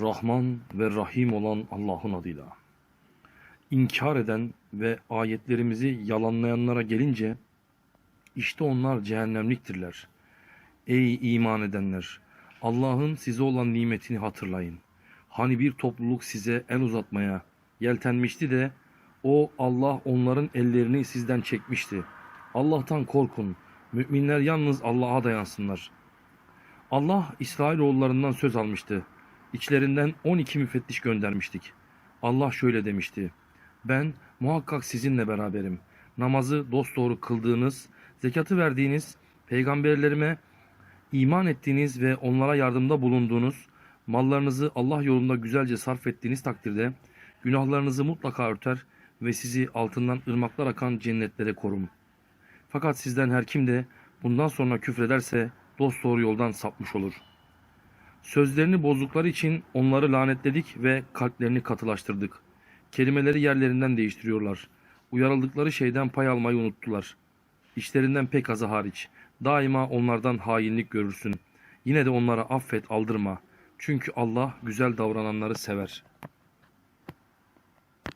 Rahman ve Rahim olan Allah'ın adıyla. İnkar eden ve ayetlerimizi yalanlayanlara gelince, işte onlar cehennemliktirler. Ey iman edenler! Allah'ın size olan nimetini hatırlayın. Hani bir topluluk size el uzatmaya yeltenmişti de, o Allah onların ellerini sizden çekmişti. Allah'tan korkun. Müminler yalnız Allah'a dayansınlar. Allah İsrailoğullarından söz almıştı. İçlerinden 12 müfettiş göndermiştik. Allah şöyle demişti. Ben muhakkak sizinle beraberim. Namazı dosdoğru kıldığınız, zekatı verdiğiniz, peygamberlerime iman ettiğiniz ve onlara yardımda bulunduğunuz, mallarınızı Allah yolunda güzelce sarf ettiğiniz takdirde günahlarınızı mutlaka örter ve sizi altından ırmaklar akan cennetlere korum. Fakat sizden her kim de bundan sonra küfrederse dosdoğru yoldan sapmış olur. Sözlerini bozdukları için onları lanetledik ve kalplerini katılaştırdık. Kelimeleri yerlerinden değiştiriyorlar. Uyarıldıkları şeyden pay almayı unuttular. İşlerinden pek azı hariç. Daima onlardan hainlik görürsün. Yine de onlara affet aldırma. Çünkü Allah güzel davrananları sever.''